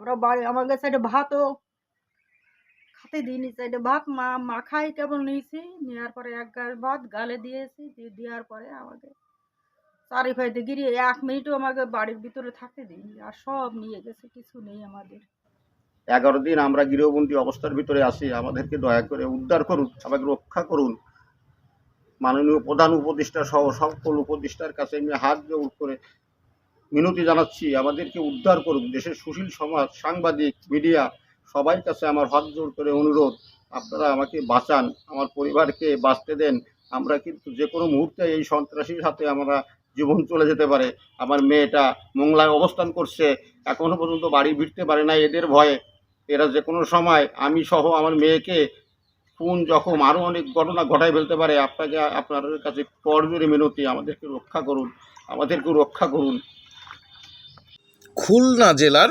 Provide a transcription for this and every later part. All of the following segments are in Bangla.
আমরা বাড়ি আমাদের সাইডে ভাতও খাতে দিইনি সাইডে ভাত মা মাখাই কেবল নিয়েছি, নেওয়ার পরে এক গাল ভাত, গালে দিয়েছি, দিয়ে দেওয়ার পরে আমাকে চারি ফাইতে গিরিয়ে এক মিনিটও আমাকে বাড়ির ভিতরে থাকতে দিইনি, আর সব নিয়ে গেছে, কিছু নেই আমাদের। এগারো দিন আমরা গৃহবন্দী অবস্থার ভিতরে আসি আমাদেরকে দয়া করে উদ্ধার করুন, আমাকে রক্ষা করুন। মাননীয় প্রধান উপদেষ্টা সহ সকল উপদেষ্টার কাছে আমি হাত জোর করে মিনতি জানাচ্ছি, আমাদেরকে উদ্ধার করুন দেশের সুশীল সমাজ, সাংবাদিক, মিডিয়া সবার কাছে আমার হাত জোর করে অনুরোধ, আপনারা আমাকে বাঁচান, আমার পরিবারকে বাঁচতে দেন। আমরা কিন্তু যে কোনো মুহূর্তে এই সন্ত্রাসীর হাতে আমরা জীবন চলে যেতে পারে। আমার মেয়েটা মোংলায় অবস্থান করছে এখনও পর্যন্ত বাড়ি ফিরতে পারে না এদের ভয়ে। এরা যে কোনো সময় আমি সহ আমার মেয়েকে খুন, জখম আরও অনেক ঘটনা ঘটায় ফেলতে পারে। আপনাকে, আপনাদের কাছে করজোরে মিনতি, আমাদেরকে রক্ষা করুন, আমাদেরকে রক্ষা করুন। খুলনা জেলার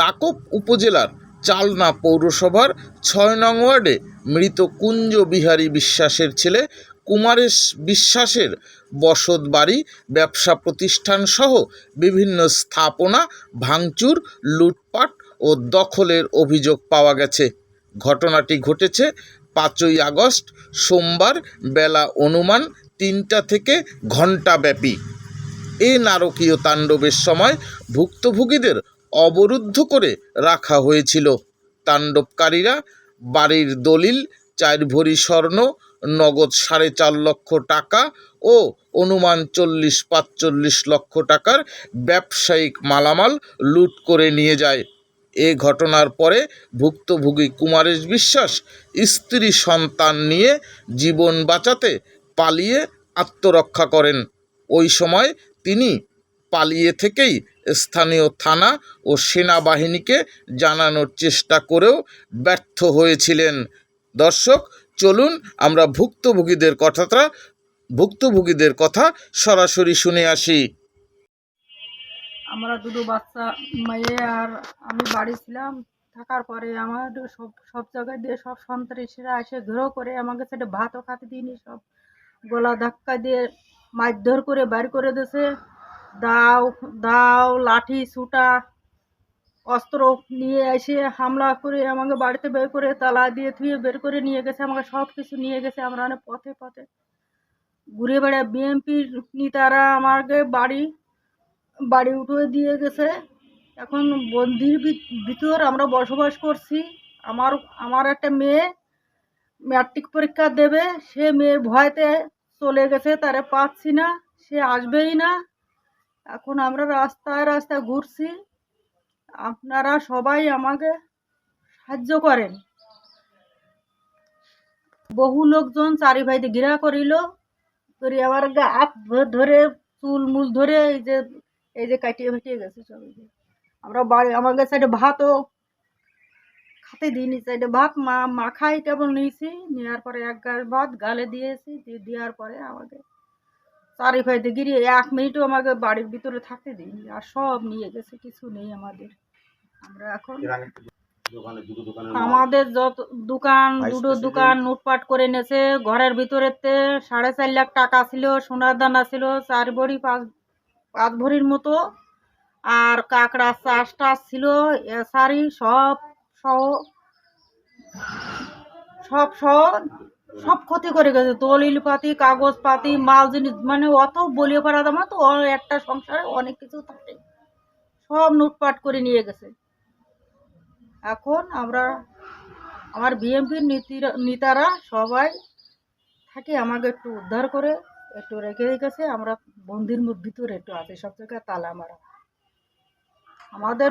দাকপ উপজেলার চালনা পৌরসভার ছয় নং ওয়ার্ডে মৃত কুঞ্জ বিহারী বিশ্বাসের ছেলে কুমারেশ বিশ্বাসের বসত বাড়ি, ব্যবসা প্রতিষ্ঠান সহ বিভিন্ন স্থাপনা, ভাঙচুর, লুটপাট ও দখলের অভিযোগ পাওয়া গেছে। ঘটনাটি ঘটেছে পাঁচই আগস্ট, সোমবার বেলা অনুমান তিনটা থেকে ঘণ্টাব্যাপী। এ নারকীয় তাণ্ডবের সময় ভুক্তভোগীদের অবরুদ্ধ করে রাখা হয়েছিল। তাণ্ডবকারীরা বাড়ির দলিল চার ভরি স্বর্ণ, নগদ সাড়ে চার লক্ষ টাকা ও অনুমান চল্লিশ পাঁচচল্লিশ লক্ষ টাকার ব্যবসায়িক মালামাল লুট করে নিয়ে যায়। এ ঘটনার পরে ভুক্তভোগী কুমারেশ বিশ্বাস স্ত্রী সন্তান নিয়ে জীবন বাঁচাতে পালিয়ে আত্মরক্ষা করেন। ওই সময় তিনি পালিয়ে থেকেই স্থানীয় থানা ও সেনাবাহিনীকে জানানোর চেষ্টা করেও ব্যর্থ হয়েছিলেন। দর্শক, চলুন আমরা ভুক্তভোগীদের কথাটা, ভুক্তভোগীদের কথা সরাসরি শুনে আসি। আমরা দুটো বাচ্চা, মেয়ে আর আমি বাড়ি ছিলাম। থাকার পরে আমার সব সব জায়গায় দিয়ে সব সন্ত্রাসীরা এসে ঘেরো করে আমাকে সেটা ভাতও খাতে দিইনি সব গলা ধাক্কা দিয়ে মারধর করে বের করে দিয়েছে দাও দাও, লাঠি, ছুটা, অস্ত্র নিয়ে এসে হামলা করে আমাকে বাড়িতে বের করে তালা দিয়ে থুয়ে বের করে নিয়ে গেছে, আমাকে সব কিছু নিয়ে গেছে। আমরা অনেক পথে পথে ঘুরে বেড়া বিএমপির নেতারা আমাকে বাড়ি বাড়ি উঠে দিয়ে গেছে। এখন বন্দির ভিতর আমরা বসবাস করছি। আমার আমার একটা মেয়ে ম্যাট্রিক পরীক্ষা দেবে। সে মেয়ে ভয়তে চলে গেছে, তারে পাচ্ছি না, সে আসবেই না এখন আমরা রাস্তায় রাস্তায় ঘুরছি, আপনারা সবাই আমাকে সাহায্য করেন বহু লোকজন চারি ভাইতে ঘিরা করিল করি আবার গাছ ধরে, চুল মুল ধরে এই যে এই যে কাটিয়ে ফাটিয়ে গেছে সব এই যে। আমরা বাড়ি, আমাদের সাইডে ভাতও খাতে দিইনি সাইডে ভাত মা মাখাই কেবল নিয়েছি নেওয়ার পরে এক গাল ভাত গালে দিয়েছি দিয়ে দেওয়ার পরে আমাকে চারি ফাইতে গিরিয়ে এক মিনিটও আমাকে বাড়ির ভিতরে থাকতে দিইনি আর সব নিয়ে গেছে কিছু নেই আমাদের। আমরা এখন আমাদের যত দোকান দুটো দোকান লুটপাট করে নেছে ঘরের ভিতরেতে সাড়ে চার লাখ টাকা ছিল সোনার দানা ছিল চার ভরি পাঁচ পাঁচ ভরির মতো আর কাঁকড়া চাষ টাস ছিল এসারি সব সহ সব সহ সব ক্ষতি করে গেছে। দলিল পাতি কাগজ পাতি মাল জিনিস মানে অত বলিয়ে পারা দামা তো একটা সংসারে অনেক কিছু থাকে। সব লুটপাট করে নিয়ে গেছে। এখন আমরা, আমার বিএমপির নীতিরা, নেতারা সবাই থাকে, আমাকে একটু উদ্ধার করে, একটু রেখে রেখেছে আমরা বন্দির ভিতরে একটু আছে, সব জায়গায় তালা মারা। আমাদের